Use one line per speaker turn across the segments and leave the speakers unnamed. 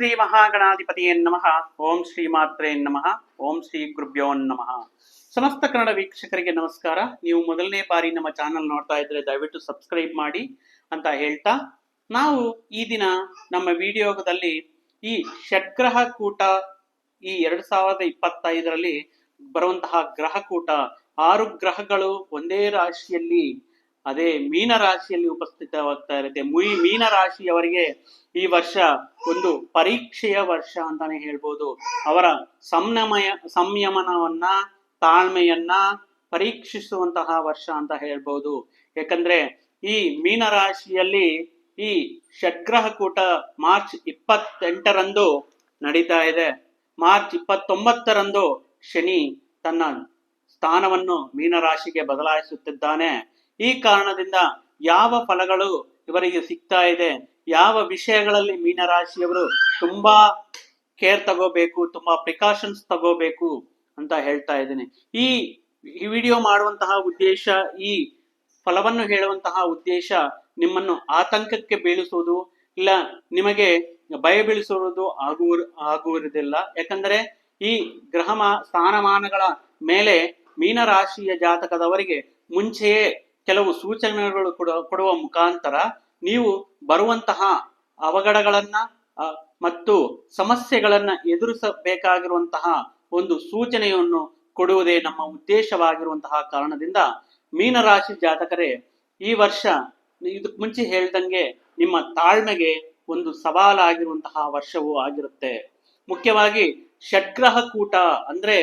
ಶ್ರೀ ಮಹಾಗಣಾಧಿಪತಿಯೇ ನಮಃ. ಓಂ ಶ್ರೀ ಮಾತ್ರೇ ನಮಃ. ಓಂ ಶ್ರೀ ಗುರುಭ್ಯೋ ನಮಃ. ಸಮಸ್ತ ಕನ್ನಡ ವೀಕ್ಷಕರಿಗೆ ನಮಸ್ಕಾರ. ನೀವು ಮೊದಲನೇ ಬಾರಿ ನಮ್ಮ ಚಾನಲ್ ನೋಡ್ತಾ ಇದ್ರೆ ದಯವಿಟ್ಟು ಸಬ್ಸ್ಕ್ರೈಬ್ ಮಾಡಿ ಅಂತ ಹೇಳ್ತಾ, ನಾವು ಈ ದಿನ ನಮ್ಮ ವಿಡಿಯೋದಲ್ಲಿ ಈ ಷಡ್ಗ್ರಹ ಕೂಟ ಈ ಎರಡ್ ಸಾವಿರದ ಇಪ್ಪತ್ತೈದರಲ್ಲಿ ಬರುವಂತಹ ಗ್ರಹ ಕೂಟ. ಆರು ಗ್ರಹಗಳು ಒಂದೇ ರಾಶಿಯಲ್ಲಿ ಅದೇ ಮೀನ ರಾಶಿಯಲ್ಲಿ ಉಪಸ್ಥಿತವಾಗ್ತಾ ಇರುತ್ತೆ. ಮುಯಿ ಮೀನ ರಾಶಿಯವರಿಗೆ ಈ ವರ್ಷ ಒಂದು ಪರೀಕ್ಷೆಯ ವರ್ಷ ಅಂತಾನೆ ಹೇಳ್ಬೋದು. ಅವರ ಸಂಯಮಯ ಸಂಯಮನವನ್ನ, ತಾಳ್ಮೆಯನ್ನ ಪರೀಕ್ಷಿಸುವಂತಹ ವರ್ಷ ಅಂತ ಹೇಳ್ಬೋದು. ಯಾಕಂದ್ರೆ ಈ ಮೀನ ರಾಶಿಯಲ್ಲಿ ಈ ಷಡ್ಗ್ರಹ ಕೂಟ ಮಾರ್ಚ್ ಇಪ್ಪತ್ತೆಂಟರಂದು ನಡೀತಾ ಇದೆ. ಮಾರ್ಚ್ ಇಪ್ಪತ್ತೊಂಬತ್ತರಂದು ಶನಿ ತನ್ನ ಸ್ಥಾನವನ್ನು ಮೀನರಾಶಿಗೆ ಬದಲಾಯಿಸುತ್ತಿದ್ದಾನೆ. ಈ ಕಾರಣದಿಂದ ಯಾವ ಫಲಗಳು ಇವರಿಗೆ ಸಿಗ್ತಾ ಇದೆ, ಯಾವ ವಿಷಯಗಳಲ್ಲಿ ಮೀನರಾಶಿಯವರು ತುಂಬಾ ಕೇರ್ ತಗೋಬೇಕು, ತುಂಬಾ ಪ್ರಿಕಾಷನ್ಸ್ ತಗೋಬೇಕು ಅಂತ ಹೇಳ್ತಾ ಇದ್ದೀನಿ. ಈ ಈ ವಿಡಿಯೋ ಮಾಡುವಂತಹ ಉದ್ದೇಶ, ಈ ಫಲವನ್ನು ಹೇಳುವಂತಹ ಉದ್ದೇಶ ನಿಮ್ಮನ್ನು ಆತಂಕಕ್ಕೆ ಬೀಳಿಸುವುದು ಇಲ್ಲ ನಿಮಗೆ ಭಯ ಬೀಳಿಸುವುದು ಆಗುವ ಆಗುವುದಿಲ್ಲ. ಯಾಕಂದ್ರೆ ಈ ಗ್ರಹ ಸ್ಥಾನಮಾನಗಳ ಮೇಲೆ ಮೀನರಾಶಿಯ ಜಾತಕದವರಿಗೆ ಮುಂಚೆಯೇ ಕೆಲವು ಸೂಚನೆಗಳು ಕೊಡ, ಕೊಡುವ ಮುಖಾಂತರ ನೀವು ಬರುವಂತಹ ಅವಘಡಗಳನ್ನ ಮತ್ತು ಸಮಸ್ಯೆಗಳನ್ನ ಎದುರಿಸಬೇಕಾಗಿರುವಂತಹ ಒಂದು ಸೂಚನೆಯನ್ನು ಕೊಡುವುದೇ ನಮ್ಮ ಉದ್ದೇಶವಾಗಿರುವಂತಹ ಕಾರಣದಿಂದ ಮೀನರಾಶಿ ಜಾತಕರೇ, ಈ ವರ್ಷ ಇದಕ್ ಮುಂಚೆ ಹೇಳ್ದಂಗೆ ನಿಮ್ಮ ತಾಳ್ಮೆಗೆ ಒಂದು ಸವಾಲಾಗಿರುವಂತಹ ವರ್ಷವೂ ಆಗಿರುತ್ತೆ. ಮುಖ್ಯವಾಗಿ ಷಡ್ಗ್ರಹ ಕೂಟ ಅಂದ್ರೆ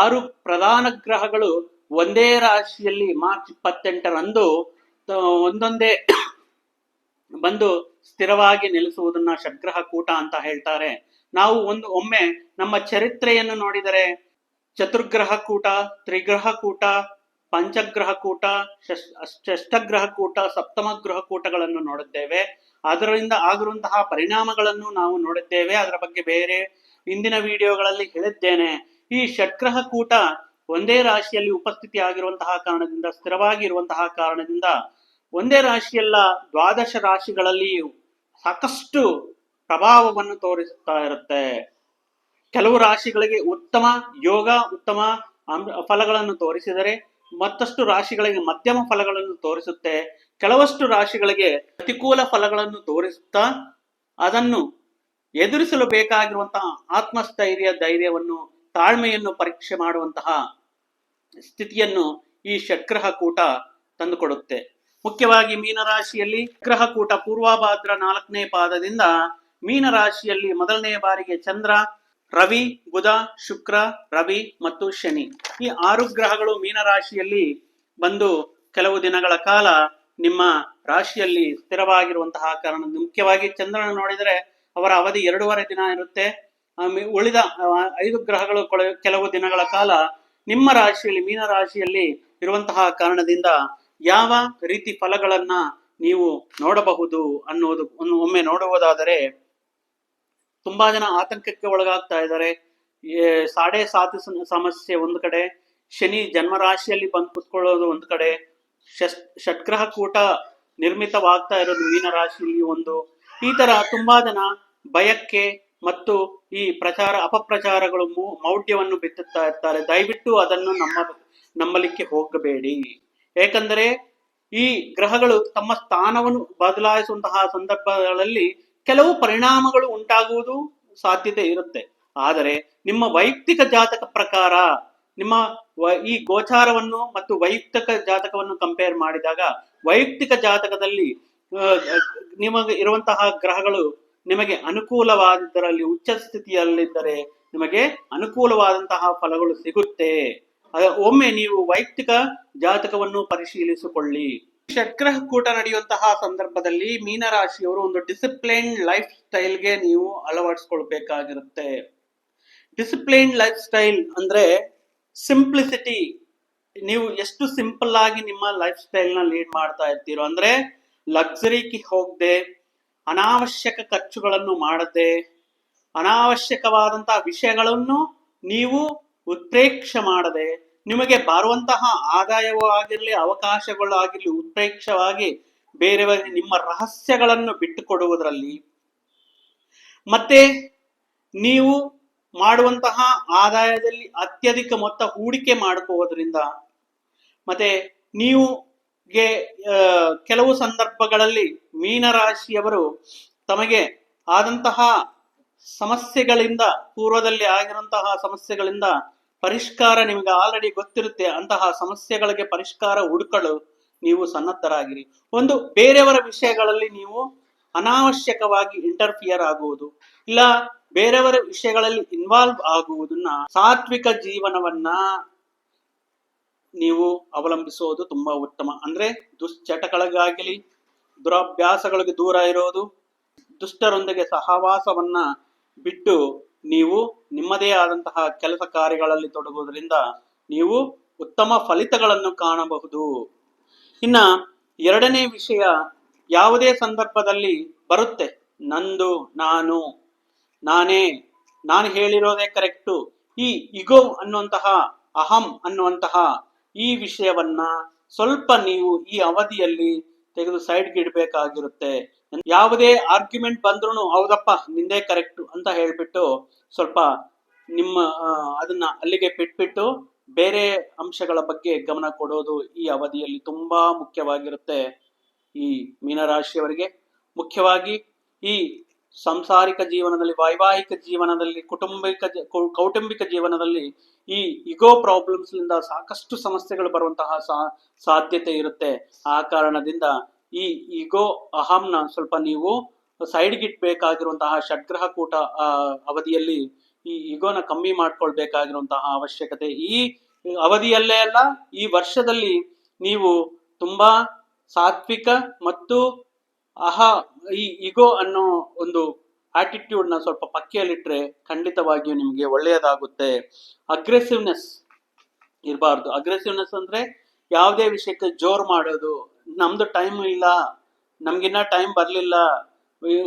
ಆರು ಪ್ರಧಾನ ಗ್ರಹಗಳು ಒಂದೇ ರಾಶಿಯಲ್ಲಿ ಮಾರ್ಚ್ ಇಪ್ಪತ್ತೆಂಟರಂದು ಒಂದೊಂದೇ ಬಂದು ಸ್ಥಿರವಾಗಿ ನೆಲೆಸುವುದನ್ನ ಷಡ್ಗ್ರಹ ಕೂಟ ಅಂತ ಹೇಳ್ತಾರೆ. ನಾವು ಒಂದು, ಒಮ್ಮೆ ನಮ್ಮ ಚರಿತ್ರೆಯನ್ನು ನೋಡಿದರೆ, ಚತುರ್ಗ್ರಹ ಕೂಟ, ತ್ರಿಗ್ರಹ ಕೂಟ, ಪಂಚಗ್ರಹ ಕೂಟ ಷಷ್- ಷಷ್ಠಗ್ರಹ ಕೂಟ ಸಪ್ತಮ ಗ್ರಹ ಕೂಟಗಳನ್ನು ನೋಡಿದ್ದೇವೆ. ಅದರಿಂದ ಆಗಿರುವಂತಹ ಪರಿಣಾಮಗಳನ್ನು ನಾವು ನೋಡಿದ್ದೇವೆ. ಅದರ ಬಗ್ಗೆ ಬೇರೆ ಇಂದಿನ ವಿಡಿಯೋಗಳಲ್ಲಿ ಹೇಳಿದ್ದೇನೆ. ಈ ಷಡ್ಗ್ರಹ ಕೂಟ ಒಂದೇ ರಾಶಿಯಲ್ಲಿ ಉಪಸ್ಥಿತಿ ಆಗಿರುವಂತಹ ಕಾರಣದಿಂದ ಸ್ಥಿರವಾಗಿ ಇರುವಂತಹ ಕಾರಣದಿಂದ ಒಂದೇ ರಾಶಿಯಲ್ಲ ದ್ವಾದಶ ರಾಶಿಗಳಲ್ಲಿ ಸಾಕಷ್ಟು ಪ್ರಭಾವವನ್ನು ತೋರಿಸುತ್ತಾ ಇರುತ್ತೆ. ಕೆಲವು ರಾಶಿಗಳಿಗೆ ಉತ್ತಮ ಯೋಗ, ಉತ್ತಮ ಫಲಗಳನ್ನು ತೋರಿಸಿದರೆ ಮತ್ತಷ್ಟು ರಾಶಿಗಳಿಗೆ ಮಧ್ಯಮ ಫಲಗಳನ್ನು ತೋರಿಸುತ್ತೆ. ಕೆಲವಷ್ಟು ರಾಶಿಗಳಿಗೆ ಪ್ರತಿಕೂಲ ಫಲಗಳನ್ನು ತೋರಿಸುತ್ತಾ ಅದನ್ನು ಎದುರಿಸಲು ಬೇಕಾಗಿರುವಂತಹ ಆತ್ಮಸ್ಥೈರ್ಯ, ಧೈರ್ಯವನ್ನು ತಾಳ್ಮೆಯನ್ನು ಪರೀಕ್ಷೆ ಮಾಡುವಂತಹ ಸ್ಥಿತಿಯನ್ನು ಈ ಶಕ್ರಹ ಕೂಟ ತಂದುಕೊಡುತ್ತೆ. ಮುಖ್ಯವಾಗಿ ಮೀನರಾಶಿಯಲ್ಲಿ ಗ್ರಹ ಕೂಟ ಪೂರ್ವಾಭಾದ್ರ ನಾಲ್ಕನೇ ಪಾದದಿಂದ ಮೀನರಾಶಿಯಲ್ಲಿ ಮೊದಲನೇ ಬಾರಿಗೆ ಚಂದ್ರ, ರವಿ, ಬುಧ, ಶುಕ್ರ, ರವಿ ಮತ್ತು ಶನಿ. ಈ ಆರು ಗ್ರಹಗಳು ಮೀನರಾಶಿಯಲ್ಲಿ ಬಂದು ಕೆಲವು ದಿನಗಳ ಕಾಲ ನಿಮ್ಮ ರಾಶಿಯಲ್ಲಿ ಸ್ಥಿರವಾಗಿರುವಂತಹ ಕಾರಣ. ಮುಖ್ಯವಾಗಿ ಚಂದ್ರನ ನೋಡಿದರೆ ಅವರ ಅವಧಿ ಎರಡೂವರೆ ದಿನ ಇರುತ್ತೆ. ಉಳಿದ ಐದು ಗ್ರಹಗಳು ಕೆಲವು ದಿನಗಳ ಕಾಲ ನಿಮ್ಮ ರಾಶಿಯಲ್ಲಿ, ಮೀನ ರಾಶಿಯಲ್ಲಿ ಇರುವಂತಹ ಕಾರಣದಿಂದ ಯಾವ ರೀತಿ ಫಲಗಳನ್ನ ನೀವು ನೋಡಬಹುದು ಅನ್ನೋದು ಒಮ್ಮೆ ನೋಡುವುದಾದರೆ, ತುಂಬಾ ಜನ ಆತಂಕಕ್ಕೆ ಒಳಗಾಗ್ತಾ ಇದ್ದಾರೆ. ಸಾಡೆ ಸಾತಿ ಸಮಸ್ಯೆ ಒಂದು ಕಡೆ, ಶನಿ ಜನ್ಮರಾಶಿಯಲ್ಲಿ ಬಂದು ಕುತ್ಕೊಳ್ಳೋದು ಒಂದು ಕಡೆ, ಶಸ್ ಷಡ್ಗ್ರಹ ಕೂಟ ನಿರ್ಮಿತವಾಗ್ತಾ ಇರೋದು ಮೀನ ರಾಶಿಯಲ್ಲಿ ಒಂದು. ಈ ತರ ತುಂಬಾ ಜನ ಭಯಕ್ಕೆ ಮತ್ತು ಈ ಪ್ರಚಾರ, ಅಪಪ್ರಚಾರಗಳು ಮೌಢ್ಯವನ್ನು ಬಿತ್ತುತ್ತಾ ಇರ್ತಾರೆ. ದಯವಿಟ್ಟು ಅದನ್ನು ನಮ್ಮ ನಂಬಲಿಕ್ಕೆ ಹೋಗಬೇಡಿ. ಏಕೆಂದರೆ ಈ ಗ್ರಹಗಳು ತಮ್ಮ ಸ್ಥಾನವನ್ನು ಬದಲಾಯಿಸುವಂತಹ ಸಂದರ್ಭಗಳಲ್ಲಿ ಕೆಲವು ಪರಿಣಾಮಗಳು ಉಂಟಾಗುವುದು ಸಾಧ್ಯತೆ ಇರುತ್ತೆ. ಆದರೆ ನಿಮ್ಮ ವೈಯಕ್ತಿಕ ಜಾತಕ ಪ್ರಕಾರ, ನಿಮ್ಮ ಈ ಗೋಚಾರವನ್ನು ಮತ್ತು ವೈಯಕ್ತಿಕ ಜಾತಕವನ್ನು ಕಂಪೇರ್ ಮಾಡಿದಾಗ, ವೈಯಕ್ತಿಕ ಜಾತಕದಲ್ಲಿ ನಿಮಗೆ ಇರುವಂತಹ ಗ್ರಹಗಳು ನಿಮಗೆ ಅನುಕೂಲವಾದರಲ್ಲಿ ಉಚ್ಚ ಸ್ಥಿತಿಯಲ್ಲಿದ್ದರೆ ನಿಮಗೆ ಅನುಕೂಲವಾದಂತಹ ಫಲಗಳು ಸಿಗುತ್ತೆ. ಒಮ್ಮೆ ನೀವು ವೈಯಕ್ತಿಕ ಜಾತಕವನ್ನು ಪರಿಶೀಲಿಸಿಕೊಳ್ಳಿ. ಶಕ್ರಹ ಕೂಟ ನಡೆಯುವಂತಹ ಸಂದರ್ಭದಲ್ಲಿ ಮೀನರಾಶಿಯವರು ಒಂದು ಡಿಸಿಪ್ಲೈನ್ ಲೈಫ್ ಸ್ಟೈಲ್ಗೆ ನೀವು ಅಳವಡಿಸ್ಕೊಳ್ಬೇಕಾಗಿರುತ್ತೆ. ಡಿಸಿಪ್ಲೈನ್ ಲೈಫ್ ಸ್ಟೈಲ್ ಅಂದ್ರೆ ಸಿಂಪ್ಲಿಸಿಟಿ ನೀವು ಎಷ್ಟು ಸಿಂಪಲ್ ಆಗಿ ನಿಮ್ಮ ಲೈಫ್ ಸ್ಟೈಲ್ನ ಲೀಡ್ ಮಾಡ್ತಾ ಇರ್ತೀರೋ, ಅಂದ್ರೆ ಲಕ್ಸರಿಗೆ ಹೋಗದೆ ಅನಾವಶ್ಯಕ ಖರ್ಚುಗಳನ್ನು ಮಾಡದೆ ಅನಾವಶ್ಯಕವಾದಂತಹ ವಿಷಯಗಳನ್ನು ನೀವು ಉತ್ಪ್ರೇಕ್ಷೆ ಮಾಡದೆ ನಿಮಗೆ ಬರುವಂತಹ ಆದಾಯವೂ ಆಗಿರಲಿ, ಅವಕಾಶಗಳು ಆಗಿರಲಿ ಉತ್ಪ್ರೇಕ್ಷವಾಗಿ ಬೇರೆಯವರಿಗೆ ನಿಮ್ಮ ರಹಸ್ಯಗಳನ್ನು ಬಿಟ್ಟುಕೊಡುವುದರಲ್ಲಿ ಮತ್ತೆ ನೀವು ಮಾಡುವಂತಹ ಆದಾಯದಲ್ಲಿ ಅತ್ಯಧಿಕ ಮೊತ್ತ ಹೂಡಿಕೆ ಮಾಡ್ಕೋದ್ರಿಂದ ಮತ್ತೆ ನೀವು ಗೆ ಕೆಲವು ಸಂದರ್ಭಗಳಲ್ಲಿ ಮೀನರಾಶಿಯವರು ತಮಗೆ ಆದಂತಹ ಸಮಸ್ಯೆಗಳಿಂದ, ಪೂರ್ವದಲ್ಲಿ ಆಗಿರುವಂತಹ ಸಮಸ್ಯೆಗಳಿಂದ ಪರಿಷ್ಕಾರ ನಿಮಗೆ ಆಲ್ರೆಡಿ ಗೊತ್ತಿರುತ್ತೆ. ಅಂತಹ ಸಮಸ್ಯೆಗಳಿಗೆ ಪರಿಷ್ಕಾರ ಹುಡುಕಲು ನೀವು ಸನ್ನದ್ಧರಾಗಿರಿ. ಒಂದು ಬೇರೆಯವರ ವಿಷಯಗಳಲ್ಲಿ ನೀವು ಅನಾವಶ್ಯಕವಾಗಿ ಇಂಟರ್ಫಿಯರ್ ಆಗುವುದು. ಇಲ್ಲ, ಬೇರೆಯವರ ವಿಷಯಗಳಲ್ಲಿ ಇನ್ವಾಲ್ವ್ ಆಗುವುದನ್ನ ಸಾತ್ವಿಕ ಜೀವನವನ್ನ ನೀವು ಅವಲಂಬಿಸೋದು ತುಂಬಾ ಉತ್ತಮ. ಅಂದ್ರೆ ದುಶ್ಚಟಗಳಿಗಾಗಲಿ, ದುರಭ್ಯಾಸಗಳಿಗೆ ದೂರ ಇರೋದು, ದುಷ್ಟರೊಂದಿಗೆ ಸಹವಾಸವನ್ನ ಬಿಟ್ಟು ನೀವು ನಿಮ್ಮದೇ ಆದಂತಹ ಕೆಲಸ ಕಾರ್ಯಗಳಲ್ಲಿ ತೊಡಗುವುದರಿಂದ ನೀವು ಉತ್ತಮ ಫಲಿತಗಳನ್ನು ಕಾಣಬಹುದು. ಇನ್ನ ಎರಡನೇ ವಿಷಯ ಯಾವುದೇ ಸಂದರ್ಭದಲ್ಲಿ ಬರುತ್ತೆ. ನಂದು, ನಾನು, ನಾನೇ, ನಾನು ಹೇಳಿರೋದೇ ಕರೆಕ್ಟು. ಈ ಇಗೋ ಅನ್ನುವಂತಹ, ಅಹಂ ಅನ್ನುವಂತಹ ಈ ವಿಷಯವನ್ನ ಸ್ವಲ್ಪ ನೀವು ಈ ಅವಧಿಯಲ್ಲಿ ತೆಗೆದು ಸೈಡ್ಗೆ ಇಡಬೇಕಾಗಿರುತ್ತೆ. ಯಾವುದೇ ಆರ್ಗ್ಯುಮೆಂಟ್ ಬಂದ್ರು ಹೌದಪ್ಪ, ನಿಂದೇ ಕರೆಕ್ಟ್ ಅಂತ ಹೇಳ್ಬಿಟ್ಟು ಸ್ವಲ್ಪ ನಿಮ್ಮ ಅದನ್ನ ಅಲ್ಲಿಗೆ ಬಿಟ್ಬಿಟ್ಟು ಬೇರೆ ಅಂಶಗಳ ಬಗ್ಗೆ ಗಮನ ಕೊಡೋದು ಈ ಅವಧಿಯಲ್ಲಿ ತುಂಬಾ ಮುಖ್ಯವಾಗಿರುತ್ತೆ ಈ ಮೀನರಾಶಿಯವರಿಗೆ. ಮುಖ್ಯವಾಗಿ ಈ ಸಾಂಸಾರಿಕ ಜೀವನದಲ್ಲಿ, ವೈವಾಹಿಕ ಜೀವನದಲ್ಲಿ, ಕುಟುಂಬಿಕ ಕೌಟುಂಬಿಕ ಜೀವನದಲ್ಲಿ ಈ ಇಗೋ ಪ್ರಾಬ್ಲಮ್ಸ್ನಿಂದ ಸಾಕಷ್ಟು ಸಮಸ್ಯೆಗಳು ಬರುವಂತಹ ಸಾಧ್ಯತೆ ಇರುತ್ತೆ. ಆ ಕಾರಣದಿಂದ ಈ ಇಗೋ ಅಹಂನ ಸ್ವಲ್ಪ ನೀವು ಸೈಡ್ಗೆ ಇಟ್ಬೇಕಾಗಿರುವಂತಹ ಷಡ್ಗ್ರಹ ಕೂಟ ಅವಧಿಯಲ್ಲಿ ಈ ಇಗೋನ ಕಮ್ಮಿ ಮಾಡ್ಕೊಳ್ಬೇಕಾಗಿರುವಂತಹ ಅವಶ್ಯಕತೆ. ಈ ಅವಧಿಯಲ್ಲೇ ಅಲ್ಲ, ಈ ವರ್ಷದಲ್ಲಿ ನೀವು ತುಂಬಾ ಸಾತ್ವಿಕ ಮತ್ತು ಅಹ ಈ ಇಗೋ ಅನ್ನೋ ಒಂದು ಆಟಿಟ್ಯೂಡ್ನ ಸ್ವಲ್ಪ ಪಕ್ಕೆಯಲ್ಲಿಟ್ರೆ ಖಂಡಿತವಾಗಿಯೂ ನಿಮಗೆ ಒಳ್ಳೆಯದಾಗುತ್ತೆ. ಅಗ್ರೆಸಿವ್ನೆಸ್ ಇರಬಾರ್ದು. ಅಗ್ರೆಸಿವ್ನೆಸ್ ಅಂದ್ರೆ ಯಾವುದೇ ವಿಷಯಕ್ಕೆ ಜೋರ್ ಮಾಡೋದು. ನಮ್ದು ಟೈಮ್ ಇಲ್ಲ, ನಮ್ಗಿನ್ನ ಟೈಮ್ ಬರಲಿಲ್ಲ,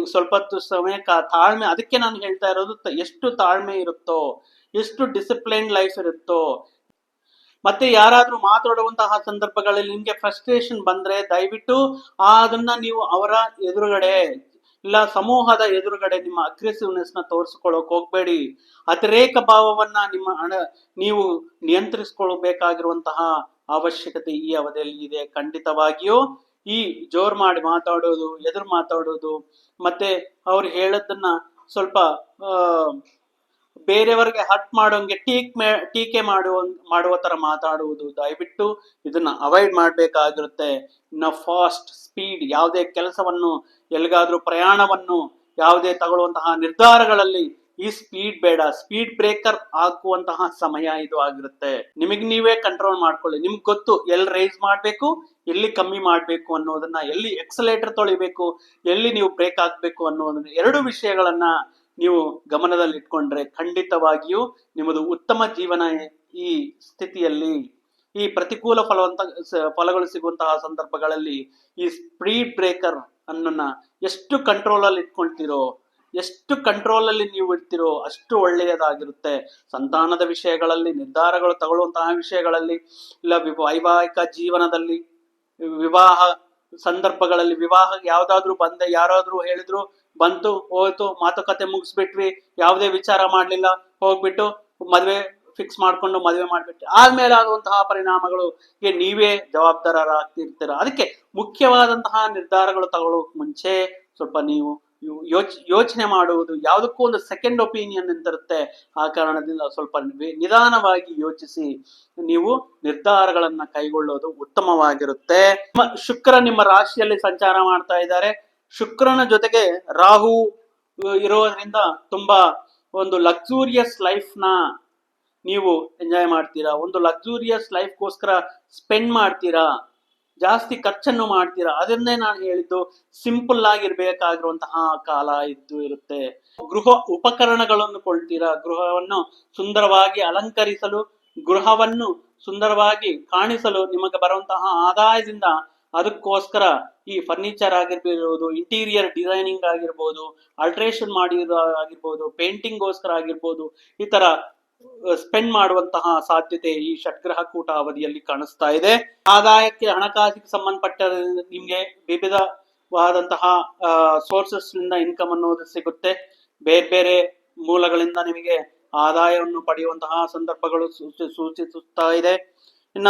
ಸ್ವಲ್ಪ ಸಮಯ ತಾಳ್ಮೆ, ಅದಕ್ಕೆ ನಾನು ಹೇಳ್ತಾ ಇರೋದು ಎಷ್ಟು ತಾಳ್ಮೆ ಇರುತ್ತೋ, ಎಷ್ಟು ಡಿಸಿಪ್ಲೈನ್ ಲೈಫ್ ಇರುತ್ತೋ ಮತ್ತೆ ಯಾರಾದ್ರೂ ಮಾತಾಡುವಂತಹ ಸಂದರ್ಭಗಳಲ್ಲಿ ನಿಮ್ಗೆ ಫ್ರಸ್ಟ್ರೇಷನ್ ಬಂದ್ರೆ ದಯವಿಟ್ಟು ಅದನ್ನ ನೀವು ಅವರ ಎದುರುಗಡೆ ಇಲ್ಲ ಸಮೂಹದ ಎದುರುಗಡೆ ನಿಮ್ಮ ಅಗ್ರೆಸಿವ್ನೆಸ್ನ ತೋರಿಸ್ಕೊಳ್ಳೋಕ್ ಹೋಗ್ಬೇಡಿ. ಅತಿರೇಕ ಭಾವವನ್ನ ನಿಮ್ಮ ಹಣ ನೀವು ನಿಯಂತ್ರಿಸ್ಕೊಳ್ಬೇಕಾಗಿರುವಂತಹ ಅವಶ್ಯಕತೆ ಈ ಅವಧಿಯಲ್ಲಿ ಇದೆ. ಖಂಡಿತವಾಗಿಯೂ ಈ ಜೋರ್ ಮಾಡಿ ಮಾತಾಡೋದು, ಎದುರು ಮಾತಾಡೋದು, ಮತ್ತೆ ಅವ್ರು ಹೇಳೋದನ್ನ ಸ್ವಲ್ಪ ಬೇರೆಯವರಿಗೆ ಹಟ್ ಮಾಡೋಂಗೆ ಟೀಕ್ ಟೀಕೆ ಮಾಡುವ ಮಾಡುವ ತರ ಮಾತಾಡುವುದು. ದಯವಿಟ್ಟು ಇದನ್ನ ಅವಾಯ್ಡ್ ಮಾಡಬೇಕಾಗಿರುತ್ತೆ. ಇನ್ನ ಫಾಸ್ಟ್ ಸ್ಪೀಡ್ ಯಾವುದೇ ಕೆಲಸವನ್ನು, ಎಲ್ಲಿಗಾದ್ರೂ ಪ್ರಯಾಣವನ್ನು ಯಾವುದೇ ತಗೊಳ್ಳುವಂತಹ ನಿರ್ಧಾರಗಳಲ್ಲಿ ಈ ಸ್ಪೀಡ್ ಬೇಡ. ಸ್ಪೀಡ್ ಬ್ರೇಕರ್ ಹಾಕುವಂತಹ ಸಮಯ ಇದು ಆಗಿರುತ್ತೆ. ನಿಮಗ್ ನೀವೇ ಕಂಟ್ರೋಲ್ ಮಾಡ್ಕೊಳ್ಳಿ. ನಿಮ್ಗೆ ಗೊತ್ತು ಎಲ್ಲಿ ರೈಸ್ ಮಾಡಬೇಕು, ಎಲ್ಲಿ ಕಮ್ಮಿ ಮಾಡಬೇಕು ಅನ್ನೋದನ್ನ, ಎಲ್ಲಿ ಎಕ್ಸಲೇಟರ್ ತೊಳಿಬೇಕು, ಎಲ್ಲಿ ನೀವು ಬ್ರೇಕ್ ಹಾಕ್ಬೇಕು ಅನ್ನೋದನ್ನ. ಎರಡು ವಿಷಯಗಳನ್ನ ನೀವು ಗಮನದಲ್ಲಿ ಇಟ್ಕೊಂಡ್ರೆ ಖಂಡಿತವಾಗಿಯೂ ನಿಮ್ಮದು ಉತ್ತಮ ಜೀವನ ಈ ಸ್ಥಿತಿಯಲ್ಲಿ, ಈ ಪ್ರತಿಕೂಲ ಫಲವಂತ ಫಲಗಳು ಸಿಗುವಂತಹ ಸಂದರ್ಭಗಳಲ್ಲಿ ಈ ಸ್ಪೀಡ್ ಬ್ರೇಕರ್ ಅನ್ನನ್ನ ಎಷ್ಟು ಕಂಟ್ರೋಲ್ ಅಲ್ಲಿ ಇಟ್ಕೊಳ್ತೀರೋ, ಎಷ್ಟು ಕಂಟ್ರೋಲ್ ಅಲ್ಲಿ ನೀವು ಇಡ್ತಿರೋ ಅಷ್ಟು ಒಳ್ಳೆಯದಾಗಿರುತ್ತೆ. ಸಂತಾನದ ವಿಷಯಗಳಲ್ಲಿ, ನಿರ್ಧಾರಗಳು ತಗೊಳ್ಳುವಂತಹ ವಿಷಯಗಳಲ್ಲಿ, ಇಲ್ಲ ವೈವಾಹಿಕ ಜೀವನದಲ್ಲಿ, ವಿವಾಹ ಸಂದರ್ಭಗಳಲ್ಲಿ ವಿವಾಹ ಯಾವ್ದಾದ್ರು ಬಂದೆ, ಯಾರಾದ್ರೂ ಹೇಳಿದ್ರು ಬಂತು, ಹೋಯ್ತು, ಮಾತುಕತೆ ಮುಗಿಸ್ಬಿಟ್ವಿ, ಯಾವುದೇ ವಿಚಾರ ಮಾಡಲಿಲ್ಲ, ಹೋಗ್ಬಿಟ್ಟು ಮದುವೆ ಫಿಕ್ಸ್ ಮಾಡಿಕೊಂಡು ಮದುವೆ ಮಾಡಿಬಿಟ್ಟು ಆದ್ಮೇಲೆ ಆಗುವಂತಹ ಪರಿಣಾಮಗಳು ನೀವೇ ಜವಾಬ್ದಾರರಾಗ್ತಿರ್ತೀರ. ಅದಕ್ಕೆ ಮುಖ್ಯವಾದಂತಹ ನಿರ್ಧಾರಗಳು ತಗೊಳ್ಳೋಕೆ ಮುಂಚೆ ಸ್ವಲ್ಪ ನೀವು ಯೋಚ್, ಯೋಚನೆ ಮಾಡುವುದು, ಯಾವುದಕ್ಕೂ ಒಂದು ಸೆಕೆಂಡ್ ಒಪಿನಿಯನ್ ಅಂತಿರುತ್ತೆ ಆ ಕಾರಣದಿಂದ ಸ್ವಲ್ಪ ನಿಧಾನವಾಗಿ ಯೋಚಿಸಿ. ನೀವು ನಿರ್ಧಾರಗಳನ್ನ ಕೈಗೊಳ್ಳೋದು ಉತ್ತಮವಾಗಿರುತ್ತೆ. ಶುಕ್ರ ನಿಮ್ಮ ರಾಶಿಯಲ್ಲಿ ಸಂಚಾರ ಮಾಡ್ತಾ ಇದ್ದಾರೆ. ಶುಕ್ರನ ಜೊತೆಗೆ ರಾಹು ಇರೋದ್ರಿಂದ ತುಂಬಾ ಒಂದು ಲಕ್ಸೂರಿಯಸ್ ಲೈಫ್ನ ನೀವು ಎಂಜಾಯ್ ಮಾಡ್ತೀರಾ? ಒಂದು ಲಕ್ಸೂರಿಯಸ್ ಲೈಫ್ಗೋಸ್ಕರ ಸ್ಪೆಂಡ್ ಮಾಡ್ತೀರಾ? ಜಾಸ್ತಿ ಖರ್ಚನ್ನು ಮಾಡ್ತೀರಾ? ಅದನ್ನೇ ನಾನು ಹೇಳಿದ್ದು ಸಿಂಪಲ್ ಆಗಿರ್ಬೇಕಾಗಿರುವಂತಹ ಕಾಲ ಇದ್ದು ಇರುತ್ತೆ. ಗೃಹ ಉಪಕರಣಗಳನ್ನು ಕೊಳ್ತೀರಾ ಗೃಹವನ್ನು ಸುಂದರವಾಗಿ ಅಲಂಕರಿಸಲು, ಗೃಹವನ್ನು ಸುಂದರವಾಗಿ ಕಾಣಿಸಲು ನಿಮಗೆ ಬರುವಂತಹ ಆದಾಯದಿಂದ ಅದಕ್ಕೋಸ್ಕರ ಈ ಫರ್ನಿಚರ್ ಆಗಿರ್ಬೋದು ಇಂಟೀರಿಯರ್ ಡಿಸೈನಿಂಗ್ ಆಗಿರ್ಬೋದು ಅಲ್ಟ್ರೇಷನ್ ಮಾಡಿರೋ ಆಗಿರ್ಬೋದು ಪೇಂಟಿಂಗ್ಗೋಸ್ಕರ ಆಗಿರ್ಬೋದು, ಈ ತರ ಸ್ಪೆಂಡ್ ಮಾಡುವಂತಹ ಸಾಧ್ಯತೆ ಈ ಷಡ್ಗ್ರಹ ಕೂಟ ಅವಧಿಯಲ್ಲಿ ಕಾಣಿಸ್ತಾ ಇದೆ. ಆದಾಯಕ್ಕೆ ಹಣಕಾಸಿಗೆ ಸಂಬಂಧಪಟ್ಟ ನಿಮ್ಗೆ ವಿವಿಧವಾದಂತಹ ಸೋರ್ಸಸ್ನಿಂದ ಇನ್ಕಮ್ ಅನ್ನೋದು ಸಿಗುತ್ತೆ. ಬೇರೆ ಬೇರೆ ಮೂಲಗಳಿಂದ ನಿಮಗೆ ಆದಾಯವನ್ನು ಪಡೆಯುವಂತಹ ಸಂದರ್ಭಗಳು ಸೂಚಿ- ಸೂಚಿಸುತ್ತಾ ಇದೆ. ಇನ್ನ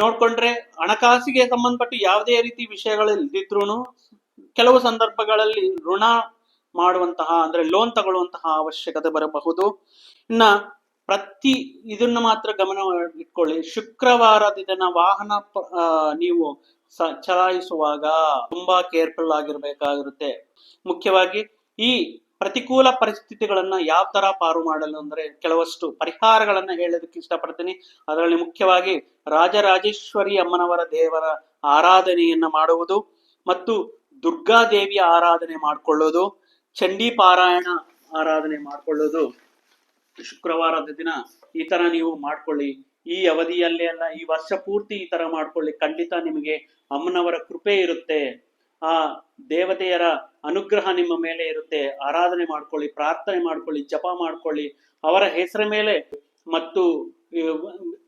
ನೋಡ್ಕೊಂಡ್ರೆ ಹಣಕಾಸಿಗೆ ಸಂಬಂಧಪಟ್ಟು ಯಾವುದೇ ರೀತಿ ವಿಷಯಗಳಿಲ್ದಿದ್ರು ಕೆಲವು ಸಂದರ್ಭಗಳಲ್ಲಿ ಋಣ ಮಾಡುವಂತಹ, ಅಂದ್ರೆ ಲೋನ್ ತಗೊಳ್ಳುವಂತಹ ಅವಶ್ಯಕತೆ ಬರಬಹುದು. ಇನ್ನ ಪ್ರತಿ ಇದನ್ನ ಮಾತ್ರ ಗಮನ ಇಟ್ಕೊಳ್ಳಿ ಶುಕ್ರವಾರದ ದಿನ ವಾಹನ ನೀವು ಚಲಾಯಿಸುವಾಗ ತುಂಬಾ ಕೇರ್ಫುಲ್ ಆಗಿರ್ಬೇಕಾಗಿರುತ್ತೆ. ಮುಖ್ಯವಾಗಿ ಈ ಪ್ರತಿಕೂಲ ಪರಿಸ್ಥಿತಿಗಳನ್ನ ಯಾವ ತರ ಪಾರು ಮಾಡಲು ಅಂದ್ರೆ ಕೆಲವಷ್ಟು ಪರಿಹಾರಗಳನ್ನ ಹೇಳೋದಕ್ಕೆ ಇಷ್ಟಪಡ್ತೀನಿ. ಅದರಲ್ಲಿ ಮುಖ್ಯವಾಗಿ ರಾಜರಾಜೇಶ್ವರಿ ಅಮ್ಮನವರ ದೇವರ ಆರಾಧನೆಯನ್ನ ಮಾಡುವುದು ಮತ್ತು ದುರ್ಗಾದೇವಿಯ ಆರಾಧನೆ ಮಾಡಿಕೊಳ್ಳೋದು, ಚಂಡಿ ಪಾರಾಯಣ ಆರಾಧನೆ ಮಾಡಿಕೊಳ್ಳೋದು. ಶುಕ್ರವಾರದ ದಿನ ಈ ತರ ನೀವು ಮಾಡ್ಕೊಳ್ಳಿ. ಈ ಅವಧಿಯಲ್ಲೇ ಅಲ್ಲ ಈ ವರ್ಷ ಪೂರ್ತಿ ಈ ತರ ಮಾಡ್ಕೊಳ್ಳಿ. ಖಂಡಿತ ನಿಮಗೆ ಅಮ್ಮನವರ ಕೃಪೆ ಇರುತ್ತೆ. ಆ ದೇವತೆಯರ ಅನುಗ್ರಹ ನಿಮ್ಮ ಮೇಲೆ ಇರುತ್ತೆ. ಆರಾಧನೆ ಮಾಡ್ಕೊಳ್ಳಿ, ಪ್ರಾರ್ಥನೆ ಮಾಡ್ಕೊಳ್ಳಿ, ಜಪ ಮಾಡ್ಕೊಳ್ಳಿ. ಅವರ ಹೆಸರ ಮೇಲೆ ಮತ್ತು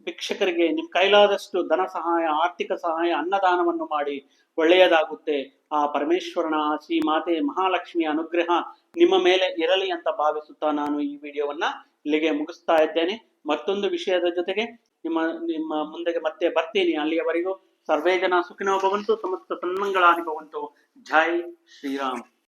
ಭಿಕ್ಷಕರಿಗೆ ನಿಮ್ ಕೈಲಾದಷ್ಟು ಧನ ಸಹಾಯ, ಆರ್ಥಿಕ ಸಹಾಯ, ಅನ್ನದಾನವನ್ನು ಮಾಡಿ ಒಳ್ಳೆಯದಾಗುತ್ತೆ. ಆ ಪರಮೇಶ್ವರನ ಶ್ರೀ ಮಾತೆ ಮಹಾಲಕ್ಷ್ಮಿಯ ಅನುಗ್ರಹ ನಿಮ್ಮ ಮೇಲೆ ಇರಲಿ ಅಂತ ಭಾವಿಸುತ್ತಾ ನಾನು ಈ ವಿಡಿಯೋವನ್ನ ಇಲ್ಲಿಗೆ ಮುಗಿಸ್ತಾ ಇದ್ದೇನೆ. ಮತ್ತೊಂದು ವಿಷಯದ ಜೊತೆಗೆ ನಿಮ್ಮ ನಿಮ್ಮ ಮುಂದೆಗೆ ಮತ್ತೆ ಬರ್ತೀನಿ. ಅಲ್ಲಿಯವರೆಗೂ సర్వే జన సుఖినో భవంతు సమస్త సన్మంగళాని భవంతు. జై శ్రీరామ్.